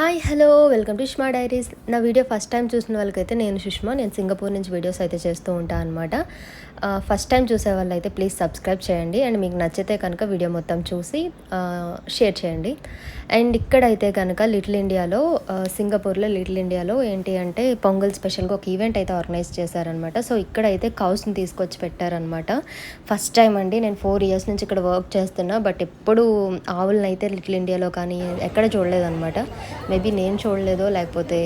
Hi hello welcome to Sushma diaries. నా video first time చూసిన వాళ్ళకైతే నేను సుష్మా నేను సింగపూర్ నుంచి వీడియోస్ అయితే చేస్తూ ఉంటాను అనమాట ఫస్ట్ టైం చూసే వాళ్ళైతే ప్లీజ్ సబ్స్క్రైబ్ చేయండి అండ్ మీకు నచ్చితే కనుక వీడియో మొత్తం చూసి షేర్ చేయండి. అండ్ ఇక్కడైతే కనుక లిటిల్ ఇండియాలో సింగపూర్లో లిటిల్ ఇండియాలో ఏంటి అంటే పొంగల్ స్పెషల్గా ఒక ఈవెంట్ అయితే ఆర్గనైజ్ చేశారనమాట సో ఇక్కడైతే కౌస్ని తీసుకొచ్చి పెట్టారనమాట ఫస్ట్ టైం అండి నేను ఫోర్ ఇయర్స్ నుంచి ఇక్కడ వర్క్ చేస్తున్నా బట్ ఎప్పుడు ఆవులనైతే అయితే లిటిల్ ఇండియాలో కానీ ఎక్కడ చూడలేదన్నమాట. మేబీ నేను చూడలేదో లేకపోతే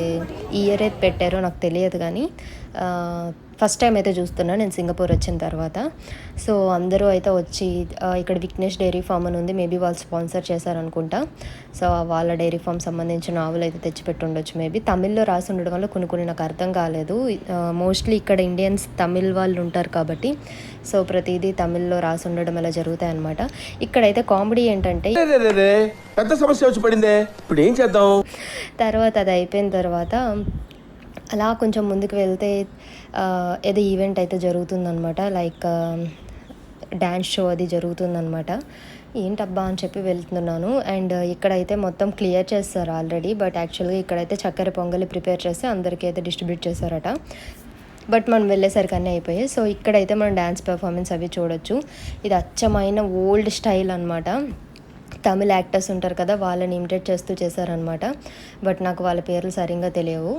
ఇయర్ అయితే పెట్టారో నాకు తెలియదు కానీ ఫస్ట్ టైం అయితే చూస్తున్నా నేను సింగపూర్ వచ్చిన తర్వాత. సో అందరూ అయితే వచ్చి ఇక్కడ విక్నేష్ డైరీ ఫామ్ అని ఉంది మేబీ వాళ్ళు స్పాన్సర్ చేశారనుకుంటా. సో వాళ్ళ డైరీ ఫామ్ సంబంధించిన ఆవులు అయితే తెచ్చిపెట్టి ఉండొచ్చు మేబీ. తమిళ్ళో రాసి ఉండడం వల్ల కొన్ని కొన్ని నాకు అర్థం కాలేదు. మోస్ట్లీ ఇక్కడ ఇండియన్స్ తమిళ్ వాళ్ళు ఉంటారు కాబట్టి సో ప్రతిదీ తమిళ్ళో రాసి ఉండడం అలా జరుగుతాయి అనమాట ఇక్కడైతే కామెడీ ఏంటంటే. పెద్ద సమస్య వచ్చి పడిందే. ఇప్పుడు ఏం చేద్దాం? తర్వాత అది అయిపోయిన తర్వాత అలా కొంచెం ముందుకు వెళ్తే ఏదో ఈవెంట్ అయితే జరుగుతుందనమాట లైక్ డ్యాన్స్ షో అది జరుగుతుందనమాట ఏంటబ్బా అని చెప్పి వెళ్తున్నాను. అండ్ ఇక్కడైతే మొత్తం క్లియర్ చేస్తారు ఆల్రెడీ బట్ యాక్చువల్గా ఇక్కడైతే చక్కెర పొంగలి ప్రిపేర్ చేసి అందరికీ అయితే డిస్ట్రిబ్యూట్ చేశారట. బట్ మనం వెళ్ళేసరికి అన్నీ అయిపోయాయి. సో ఇక్కడైతే మనం డ్యాన్స్ పెర్ఫార్మెన్స్ అవి చూడొచ్చు. ఇది అచ్చమైన ఓల్డ్ స్టైల్ అనమాట తమిళ యాక్టర్స్ ఉంటారు కదా వాళ్ళని ఇమిటేట్ చేస్తూ చేశారనమాట బట్ నాకు వాళ్ళ పేర్లు సరిగ్గా తెలియవు.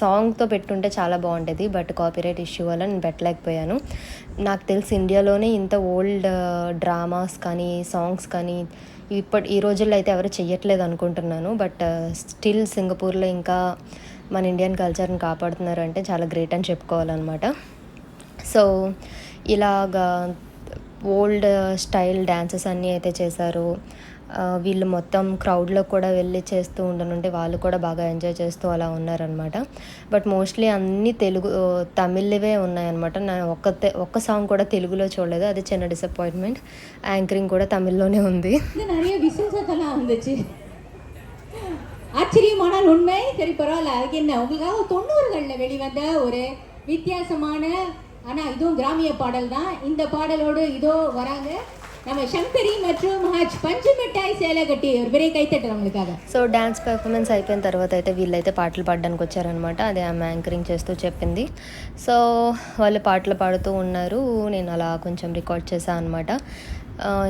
సాంగ్తో పెట్టుంటే చాలా బాగుండేది బట్ కాపీరైట్ ఇష్యూ వల్ల నేను పెట్టలేకపోయాను. నాకు తెలిసి ఇండియాలోనే ఇంత ఓల్డ్ డ్రామాస్ కానీ సాంగ్స్ కానీ ఇప్పటి ఈ రోజుల్లో అయితే ఎవరు చెయ్యట్లేదు అనుకుంటున్నాను. బట్ స్టిల్ సింగపూర్లో ఇంకా మన ఇండియన్ కల్చర్ని కాపాడుతున్నారు అంటే చాలా గ్రేట్ అని చెప్పుకోవాలన్నమాట. సో ఇలాగా ఓల్డ్ స్టైల్ డ్యాన్సెస్ అన్నీ అయితే చేశారు ఆ, వీళ్ళు మొత్తం క్రౌడ్లో కూడా వెళ్ళి చేస్తూ ఉండనుంటే వాళ్ళు కూడా బాగా ఎంజాయ్ చేస్తూ అలా ఉన్నారనమాట బట్ మోస్ట్లీ అన్నీ తెలుగు తమిళ్వే ఉన్నాయన్నమాట నేను ఒక్క తె- ఒక్క సాంగ్ కూడా తెలుగులో చూడలేదు అది చిన్న డిసప్పాయింట్మెంట్ యాంకరింగ్ కూడా తమిళ్లోనే ఉంది இது நிறைய விசேஷத்தெல்லாம் வந்துச்சு ஆச்சரியமானால் உண்மை சரி பரவாயில்ல அதுக்கு என்ன உங்களுக்காக தொண்ணூறுகளில் வெளிவந்த ஒரு வித்தியாசமான ஆனா இதுவும் கிராமிய பாடல் தான் இந்த பாடலோடு இதோ வராங்க நம்ம சங்கரி மற்றும் ஹஜ் பஞ்சு மிட்டாய் சேலை கட்டி ஒரு பெரிய கைத்தட்டல் உங்களுக்காக సో డ్యాన్స్ పెర్ఫార్మెన్స్ అయిపోయిన తర్వాత అయితే వీళ్ళైతే పాటలు పాడడానికి వచ్చారనమాట అదే ఆమె యాంకరింగ్ చేస్తూ చెప్పింది సో వాళ్ళు పాటలు పాడుతూ ఉన్నారు నేను అలా కొంచెం రికార్డ్ చేశాను అనమాట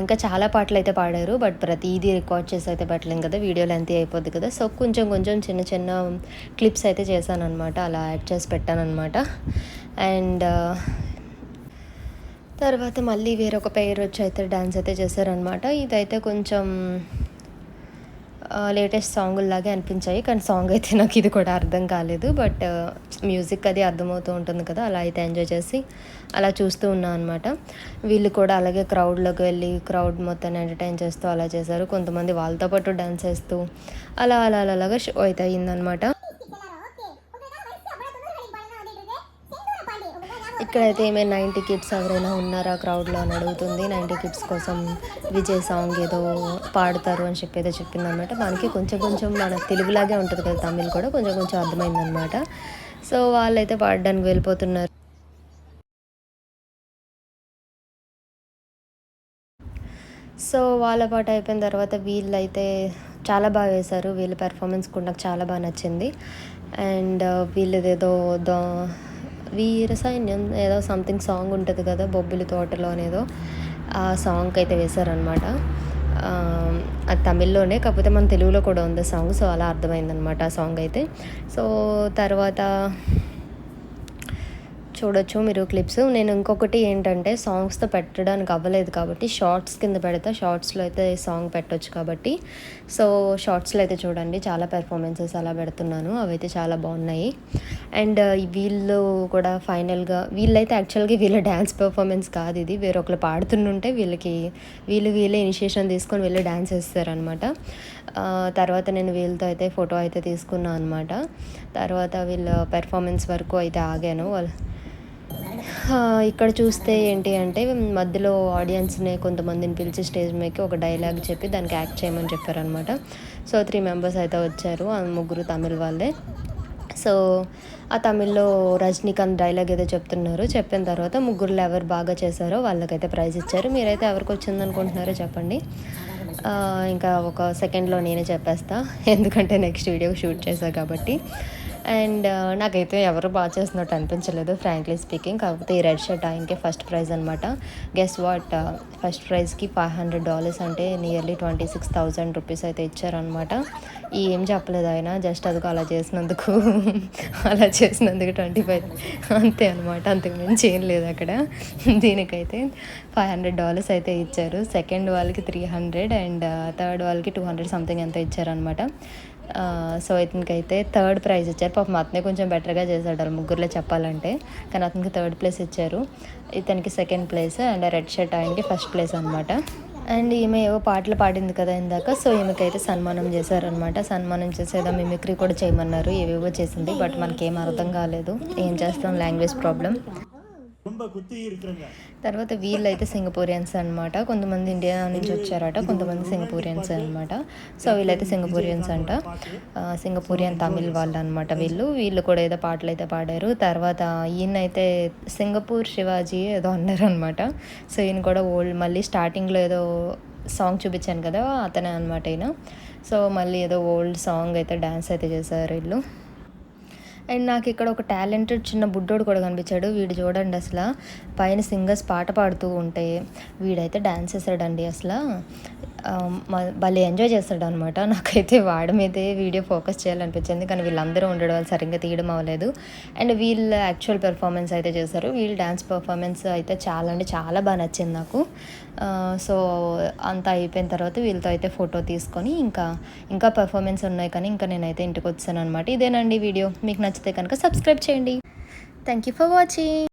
ఇంకా చాలా పాటలు అయితే పాడారు బట్ ప్రతిదీ రికార్డ్ చేసి అయితే పెట్టలేం కదా వీడియో లెంత్ అయిపోద్ది కదా సో కొంచెం కొంచెం చిన్న చిన్న క్లిప్స్ అయితే చేశాను అనమాట అలా యాడ్ చేసి పెట్టాను అనమాట అండ్ తర్వాత మళ్ళీ వేరొక పేరు వచ్చి అయితే డ్యాన్స్ అయితే చేశారనమాట ఇదైతే కొంచెం లేటెస్ట్ సాంగుల్లాగే అనిపించాయి. కానీ సాంగ్ అయితే నాకు ఇది కూడా అర్థం కాలేదు. బట్ మ్యూజిక్ అది అర్థమవుతూ ఉంటుంది కదా అలా అయితే ఎంజాయ్ చేసి అలా చూస్తూ ఉన్నాను అనమాట వీళ్ళు కూడా అలాగే క్రౌడ్లోకి వెళ్ళి క్రౌడ్ మొత్తాన్ని ఎంటర్టైన్ చేస్తూ అలా చేశారు. కొంతమంది వాళ్ళతో పాటు డాన్స్ చేస్తూ అలా అలా అలా అలాగా షో అయితే అయిందనమాట ఇక్కడైతే ఏమైనా నైంటీ కిడ్స్ ఎవరైనా ఉన్నారా క్రౌడ్లో అని అడుగుతుంది. నైంటీ కిడ్స్ కోసం విజయ్ సాంగ్ ఏదో పాడతారు అని చెప్పి ఏదో చెప్పిందనమాట మనకి కొంచెం కొంచెం మన తెలుగులాగే ఉంటుంది కదా తమిళ్ కూడా కొంచెం కొంచెం అర్థమైందనమాట సో వాళ్ళైతే పాడడానికి వెళ్ళిపోతున్నారు. సో వాళ్ళ పాట అయిపోయిన తర్వాత వీళ్ళైతే చాలా బాగా వేశారు. వీళ్ళ పెర్ఫార్మెన్స్ కూడా నాకు చాలా బాగా నచ్చింది. అండ్ వీళ్ళదేదో దో వీర సైన్యం ఏదో సంథింగ్ సాంగ్ ఉంటుంది కదా బొబ్బిలి తోటలో అనేదో ఆ సాంగ్కి అయితే వేశారనమాట అది తమిళ్ళోనే కాకపోతే మన తెలుగులో కూడా ఉంది సాంగ్ సో అలా అర్థమైందనమాట ఆ సాంగ్ అయితే. సో తర్వాత చూడొచ్చు మీరు క్లిప్స్. నేను ఇంకొకటి ఏంటంటే సాంగ్స్తో పెట్టడానికి అవ్వలేదు కాబట్టి షార్ట్స్ కింద పెడతా. షార్ట్స్లో అయితే సాంగ్ పెట్టొచ్చు కాబట్టి. సో షార్ట్స్లో అయితే చూడండి చాలా పెర్ఫార్మెన్సెస్ అలా పెడుతున్నాను. అవైతే చాలా బాగున్నాయి. అండ్ వీళ్ళు కూడా ఫైనల్గా వీళ్ళైతే యాక్చువల్గా వీళ్ళ డ్యాన్స్ పెర్ఫార్మెన్స్ కాదు ఇది. వేరొకరు పాడుతుంటే వీళ్ళకి వీళ్ళు వీళ్ళే ఇనిషియేషన్ తీసుకొని వీళ్ళు డ్యాన్స్ వేస్తారనమాట తర్వాత నేను వీళ్ళతో అయితే ఫోటో అయితే తీసుకున్నాను అనమాట తర్వాత వీళ్ళ పెర్ఫార్మెన్స్ వరకు అయితే ఆగాను. వాళ్ళు ఇక్కడ చూస్తే ఏంటి అంటే మధ్యలో ఆడియన్స్ని కొంతమందిని పిలిచి స్టేజ్ మీదకి ఒక డైలాగ్ చెప్పి దానికి యాక్ట్ చేయమని చెప్పారనమాట సో త్రీ మెంబర్స్ అయితే వచ్చారు ముగ్గురు తమిళ్ వాళ్ళే. సో ఆ తమిళ్ళో రజనీకాంత్ డైలాగ్ ఏదో చెప్తున్నారు. చెప్పిన తర్వాత ముగ్గురులో ఎవరు బాగా చేశారో వాళ్ళకైతే ప్రైజ్ ఇచ్చారు. మీరైతే ఎవరికి వచ్చింది అనుకుంటున్నారో చెప్పండి. ఇంకా ఒక సెకండ్లో నేనే చెప్పేస్తా. ఎందుకంటే నెక్స్ట్ వీడియో షూట్ చేశా కాబట్టి. అండ్ నాకైతే ఎవరు బాగా చేస్తున్నట్టు అనిపించలేదు ఫ్రాంక్లీ స్పీకింగ్ కాకపోతే ఈ రెడ్ షర్ట్ ఆయనకే ఫస్ట్ ప్రైజ్ అనమాట గెస్ వాట్ ఫస్ట్ ప్రైజ్కి ఫైవ్ హండ్రెడ్ డాలర్స్ అంటే nearly twenty six thousand rupees అయితే ఇచ్చారనమాట ఏం చెప్పలేదు ఆయన జస్ట్ అదిగో అలా చేసినందుకు అలా చేసినందుకు ట్వంటీ ఫైవ్ అంతే అనమాట అంతకుమించి ఏం లేదు అక్కడ. దీనికైతే ఫైవ్ హండ్రెడ్ డాలర్స్ అయితే ఇచ్చారు. సెకండ్ వాళ్ళకి త్రీ హండ్రెడ్ అండ్ థర్డ్ వాళ్ళకి టూ హండ్రెడ్ సంథింగ్ ఎంత ఇచ్చారనమాట సో ఇతనికైతే థర్డ్ ప్రైజ్ ఇచ్చారు. పాపం అతనే కొంచెం బెటర్గా చేశాడు వాళ్ళ ముగ్గురులో చెప్పాలంటే. కానీ అతనికి థర్డ్ ప్లేస్ ఇచ్చారు. ఇతనికి second place and red shirt ఆయనకి ఫస్ట్ ప్లేస్ అనమాట అండ్ ఈమె ఏవో పాటలు పాడింది కదా ఇందాక. సో ఈమెకైతే సన్మానం చేశారనమాట సన్మానం చేసేదా మిమిక్రీ కూడా చేయమన్నారు. ఏవేవో చేసింది. బట్ మనకేం అర్థం కాలేదు. ఏం చేస్తాం? Language problem. తర్వాత వీళ్ళైతే సింగపూరియన్స్ అనమాట కొంతమంది ఇండియా నుంచి వచ్చారట కొంతమంది సింగపూరియన్స్ అనమాట సో వీళ్ళైతే సింగపూరియన్స్ అంట. సింగపూరియన్ తమిళ్ వాళ్ళు అనమాట వీళ్ళు. వీళ్ళు కూడా ఏదో పాటలు అయితే పాడారు. తర్వాత ఈయనైతే సింగపూర్ శివాజీ ఏదో అన్నారు అనమాట సో ఈయన కూడా ఓల్డ్ మళ్ళీ స్టార్టింగ్లో ఏదో సాంగ్ చూపించాను కదా అతనే అనమాట ఈయన. సో మళ్ళీ ఏదో ఓల్డ్ సాంగ్ అయితే డ్యాన్స్ అయితే చేశారు వీళ్ళు. అండ్ నాకు ఇక్కడ ఒక టాలెంటెడ్ చిన్న బుడ్డోడు కూడా కనిపించాడు. వీడు చూడండి అసలు. పైన సింగర్స్ పాట పాడుతూ ఉంటే వీడైతే డ్యాన్స్ చేశాడండి అసలు. భలే ఎంజాయ్ చేస్తాడు అనమాట నాకైతే వాడి మీదే వీడియో ఫోకస్ చేయాలనిపించింది. కానీ వీళ్ళందరూ ఉండడం వల్ల సరిగ్గా తీయడం అవ్వలేదు. అండ్ వీళ్ళ యాక్చువల్ పెర్ఫార్మెన్స్ అయితే చేశారు. వీళ్ళ డ్యాన్స్ పెర్ఫార్మెన్స్ అయితే చాలా అంటే చాలా బాగా నచ్చింది నాకు. సో అంతా అయిపోయిన తర్వాత వీళ్ళతో అయితే ఫోటో తీసుకొని ఇంకా ఇంకా పెర్ఫార్మెన్స్ ఉన్నాయి కానీ ఇంకా నేనైతే ఇంటికి వచ్చాను అనమాట ఇదేనండి వీడియో. మీకు నచ్చితే కనుక సబ్స్క్రైబ్ చేయండి. Thank you for watching